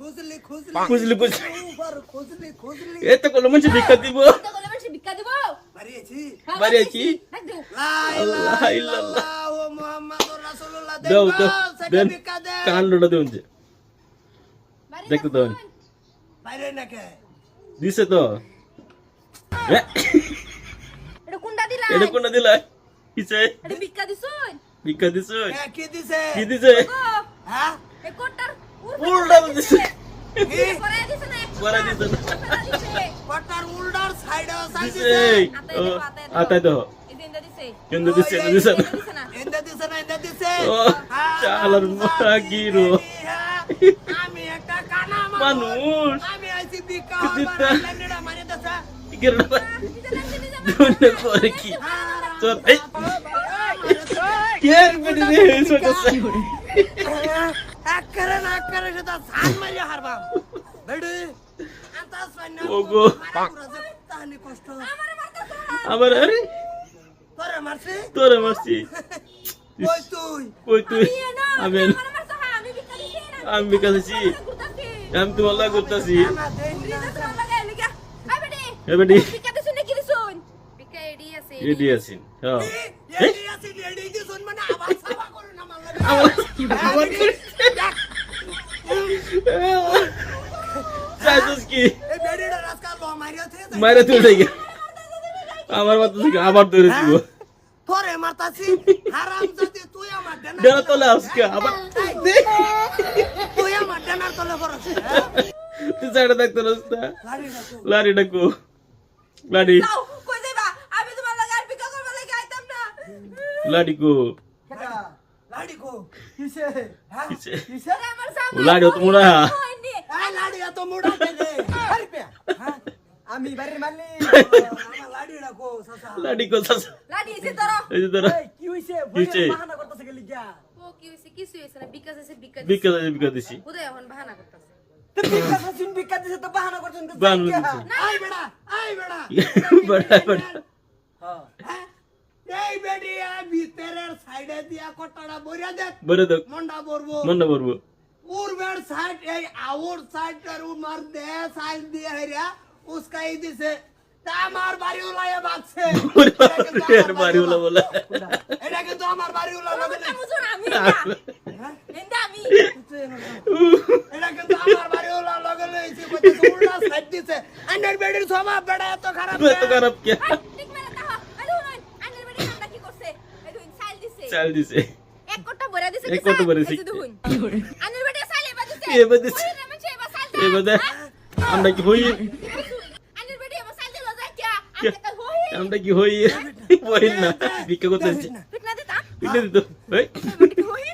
খুঁজলি খুঁজলি খুঁজলি, খুঁজলি। উপর খুঁজলি খুঁজলি। এ তো কোনো মানুষ ভিক্ষা দিব। মানুষ ভিক্ষা দিব। বাড়িয়েছি। বাড়ি আছি? ডাক দিও। লা আল্লাহ, ইল্লাল্লাহ। ইল্লাল্লাহ ও মুহাম্মাদুর রাসূলুল্লাহ দাও তো দেন। ভিক্ষা দে। কান্ডটা দেন যে দেখতে দাও। বোন। বাইরে নাকে দিছে তো। এটা কোনটা দিলা? এটা কোনটা দিলা? কিছে এটা ভিক্ষা দিছুন। ভিক্ষা দিছ। কি দিছে? কি দিছে? হ্যাঁ? এই কোটটার উল্টা দিছে আতাই তো এই দিছে কিন্তু দিছে এন্দা দিছে না এন্দা দিছে হ্যাঁ, চালার মারা গিরো হ্যাঁ, আমি একটা কানা মানুষ আমি আইছি দুনে করে কি এই কেন রে আকারে না আকারে সেটা সান মারি হারবাম। বেডি আন্তা সাইনা ওগো। তাহলে কষ্ট। আমারে আরে। তোরে মারছি? তোরে মারছি। কই তুই? কই তুই? আমি আমি হ্যাঁ আমি তোমার লাগা করতেছি আমার দেই ঘুরি না না তোমার লাগা লিগা আই বেডি এ বেটি। ভিক্ষা দিছুন না কি দিছুন? ভিক্ষা এডি আছে আছি হ্যাঁ না মাইরে তুই দেখে আমার মাথা থেকে আবার ধরে দিব। তোরে মারতাছি হারাম জাতি তুই আমার ডানা ডেরা তলে আজকে আবার তুই আমার ডানার তলে বরছ তুই সাইডে দেখতে রাস্তা লাড়ি ডাকো। লাড়ি যাও কই যাইবা আমি তোমার লাগা আর ভিক্ষা করবা লাগা আইতাম না লাড়ি কো লাড়ি কো কিসে? হ্যাঁ? কিসে? কিসে? আরে আমার সামনে ও লাড়ি তো মোড়া। হয়নি এই লাড়ি এত মোড়া দে আরে পে হ্যাঁ? আমি মালিক। আমার লাড়ি রাখো সাসা। লাড়ি কো সাসা। লাডি এই যে তোরা এই, কি হইছে? ভয়ে বাহানা করতেছে গেলি গিয়া। ও কি হইছে? কিছু হইছে না বিকাশ আছে বিকাশ বিকা দিছি বিকা দিছি। উদয় এখন বাহানা করতেছে। তো ভিক্ষা খাচ্ছেন, ভিক্ষা দিছে তো বাহানা করছেন বাহানা আই বেড়া আই বেড়া। বড়া বড়া হ্যাঁ? এই বেডি আই ভিতরের সাইডে দিয়া কটাড়া বইরা দেখ বড় দেখ মন্ডা বলব মন্না পড়ব পূর্বের সাইড এই আউট সাইড এর উমার দে সাইড দিয়ে হেরিয়া উস্কাই দিছে তা আমার বাড়ি উলাইয়া বাগছে ওরে বাবা, এর বাড়ি ওলা বলে এটা কিন্তু আমার বাড়ি উলা লগে কথা বুঝুন আমি না এন্ডা আমি এটা কিন্তু আমার বাড়ি উলা লগে লইছি কইতে উল্টা সাইড দিছে আন্ডার বেডির স্বভাব বেড়া এত খারাপ এত খারাপ কে ঠিক মেরে তাহা আরে শুনুন আন্ডার বেডি আমরা কি করছে এই দুইন সাইল দিছে চাল দিছে। এক কোটা ভরা দিছে এক কোটা ভরে দিছে। দুহুন আন্ডার বেডি এবার দিছে। এবার দিছে। ওই রে মে এবার দে আমরা কি হই? আন্ডার বেডি এবার সাইল দিলো যায় কি? আমরা কি হই? বই না ভিক্ষা করতেছি পিটনা দিতা পিনে দিত। এই। বেডি হই?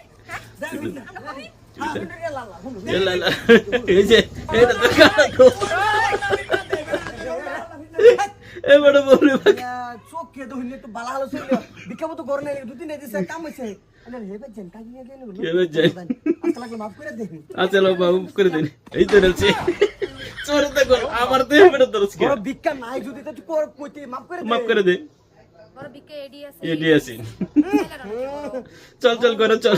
আমরা হই এ লা লা এই যে এটা তো কাটো এ বড় বড় চোখ কে দহিন একটু বালা হলো ছিল ভিক্ষা মতো করে নাই দুই তিন দিছে কাম হইছে। আরে হে বাজেন কাকি নিয়ে দেন কে বাজেন? আজকে মাফ করে দেন আচ্ছা লো বাবু করে দেন এই তো রয়েছে। চোরে তো আমার তো এবারে দরস বড় ভিক্ষা নাই যদি তো কর কইতে মাফ করে দে মাফ করে দে বড় বিকে এডি আছে। এডি আছি। চল চল করো চল